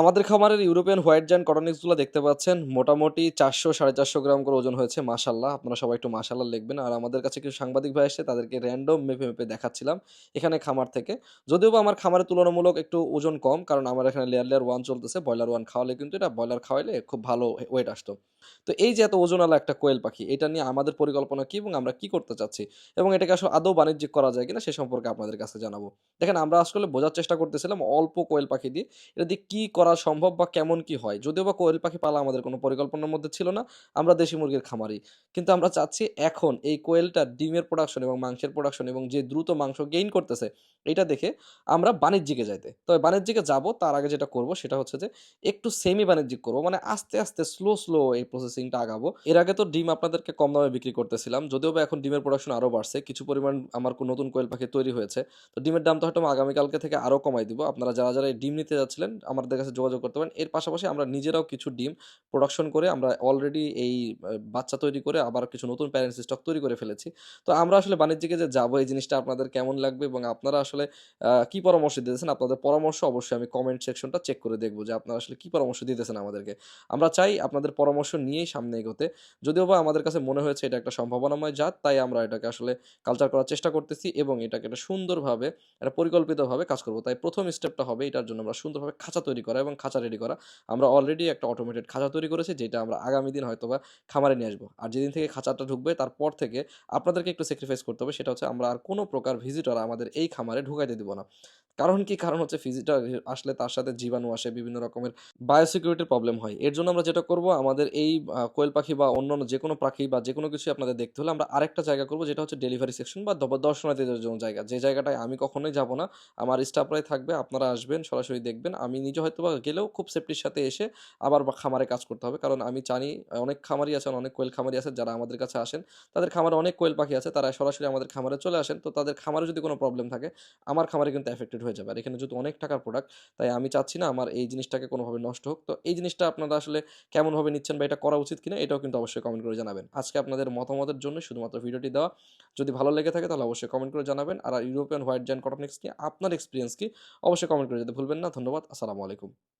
আমাদের খামারের European white giant কটনিক্সগুলো দেখতে পাচ্ছেন। মোটামুটি চারশো, সাড়ে চারশো গ্রাম করে ওজন হয়েছে মাশাল্লাহ আপনারা সবাই একটু মাশাল্লাহ লিখবেন। আর আমাদের কাছে কিছু সাংবাদিক ভাই এসে তাদেরকে র্যান্ডম মেপে মেপে দেখাচ্ছিলাম এখানে খামার থেকে। যদিও আমার খামারের তুলনামূলক একটু ওজন কম, কারণ আমার এখানে লেয়ার লেয়ার ওয়ান চলতেছে। ব্রয়লার ওয়ান খাওয়ালে কিন্তু এটা ব্রয়লার খাওয়াইলে খুব ভালো ওয়েট আসতো। তো এই যে এত ওজনওয়ালা একটা কোয়েল পাখি, এটা নিয়ে আমাদের পরিকল্পনা কি এবং আমরা কি করতে চাচ্ছি? এবং এটাকে আসলে আদৌ বাণিজ্যিক করা যায় কিনা, সে সম্পর্কে আপনাদের কাছে জানাব। দেখেন, আমরা আসলে বোঝার চেষ্টা করতেছিলাম অল্প কোয়েল পাখি দিয়ে, এটা দিয়ে কী করা সম্ভব বা কেমন কি হয়? যদিও বা কোয়েল পাখি পালা আমাদের কোনো পরিকল্পনার মধ্যে ছিল না, আমরা দেশি মুরগির খামারি। কিন্তু আমরা চাচ্ছি এখন এই কোয়েলটা ডিমের প্রোডাকশন এবং মাংসের প্রোডাকশন এবং যে দ্রুত মাংস গেইন করতেছে, এটা দেখে আমরা বাণিজ্যিকে যাইতে। তবে বাণিজ্যিকে যাব, তার আগে যেটা করব সেটা হচ্ছে যে একটু সেমি বাণিজ্যিক করব। মানে আস্তে আস্তে স্লো স্লো এই প্রসেসিংটা আগাবো। এর আগে তো ডিম আপনাদেরকে কম দামে বিক্রি করতেছিলাম, যদিও বা এখন ডিমের প্রোডাকশন আরও বাড়ছে। কিছু পরিমাণ আমার নতুন কোয়েল পাখি তৈরি হয়েছে। তো ডিমের দাম তো হয়তো আগামীকালকে থেকে আরও কমাই দিব। আপনারা যারা যারা ডিম নিতে যাচ্ছিলেন, আমাদের কাছে যোগাযোগ করতে পারেন। এর পাশাপাশি আমরা নিজেরাও কিছু ডিম প্রোডাকশন করে আমরা অলরেডি এই বাচ্চা তৈরি করে আবার কিছু নতুন প্যারেন্টস স্টক তৈরি করে ফেলেছি। তো আমরা আসলে বাণিজ্যিকে যে যাব, এই জিনিসটা আপনাদের কেমন লাগবে এবং আপনারা আসলে কি পরামর্শ দিতেছেন আপনাদের পরামর্শ অবশ্যই আমি কমেন্ট সেকশনটা চেক করে দেখব যে আপনারা আসলে কি পরামর্শ দিতেছেন আমাদেরকে। আমরা চাই আপনাদের পরামর্শ নিয়েই সামনে এগোতে। যদিও বা আমাদের কাছে মনে হয়েছে এটা একটা সম্ভাবনাময় জাত, তাই আমরা এটাকে আসলে কালচার করার চেষ্টা করতেছি এবং এটাকে একটা সুন্দরভাবে, একটা পরিকল্পিতভাবে কাজ করব। তাই প্রথম স্টেপটা হবে এটার জন্য আমরা সুন্দরভাবে খাঁচা তৈরি করা এবং খাঁচা রেডি করা। আমরা অলরেডি একটা অটোমেটেড খাঁচা তৈরি করেছি, যেটা আমরা আগামী দিন হয়তো বা খামারে নিয়ে আসব। আর যেদিন থেকে খাঁচাটা ঢুকবে, তারপর থেকে আপনাদেরকে একটু স্যাক্রিফাইস করতে হবে, সেটা হচ্ছে আমরা আর কোনো প্রকার ভিজিটর আমাদের এই খামারে ঢুকাইতে দিব না। কারণ কি? কারণ হচ্ছে ভিজিটর আসলে তার সাথে জীবাণু আসে, বিভিন্ন রকমের বায়োসিকিউরিটির প্রবলেম হয়। এর জন্য আমরা যেটা করব, আমাদের এই কোয়েল পাখি বা অন্যান্য যে কোনো পাখি বা যে কোনো কিছু আপনাদের দেখতে হলে আমরা আরেকটা জায়গা করব, যেটা হচ্ছে ডেলিভারি সেকশন বা দর্শনার্থীদের জন্য জায়গা। যে জায়গাটায় আমি কখনোই যাব না, আমার স্টাফরাই থাকবে, আপনারা আসবেন, সরাসরি দেখবেন। আমি নিজে হয়তো বা গেলেও খুব সেফটির সাথে এসে আবার খামারে কাজ করতে হবে। কারণ আমি জানি অনেক খামারি আছেন অনেক কোয়েল খামারি আছে, যারা আমাদের কাছে আসেন। তাদের খামারে অনেক কোয়েল পাখি আছে, তারা সরাসরি আমাদের খামারে চলে আসেন। তো তাদের খামারে যদি কোনো প্রবলেম থাকে, আমার খামারে কিন্তু এফেক্টেড হয়ে যাবে। আর এখানে যেহেতু অনেক টাকার প্রোডাক্ট তাই আমি চাচ্ছি না আমার এই জিনিসটাকে কোনোভাবে নষ্ট হোক। তো এই জিনিসটা আপনারা আসলে কেমনভাবে নিচ্ছেন বা এটা করা উচিত কিনা, এটাও কিন্তু অবশ্যই কমেন্ট করে জানাবেন। আজকে আপনাদের মতামতের জন্য শুধুমাত্র ভিডিওটি দেওয়া। যদি ভালো লেগে থাকে তাহলে অবশ্যই কমেন্ট করে জানাবেন। আর ইউরোপিয়ান হোয়াইট জ্যান্ড কটনিক্স নিয়ে আপনার এক্সপিরিয়েন্স কি? অবশ্যই কমেন্ট করে যেতে ভুলবেন না। ধন্যবাদ। আসসালামু আলাইকুম।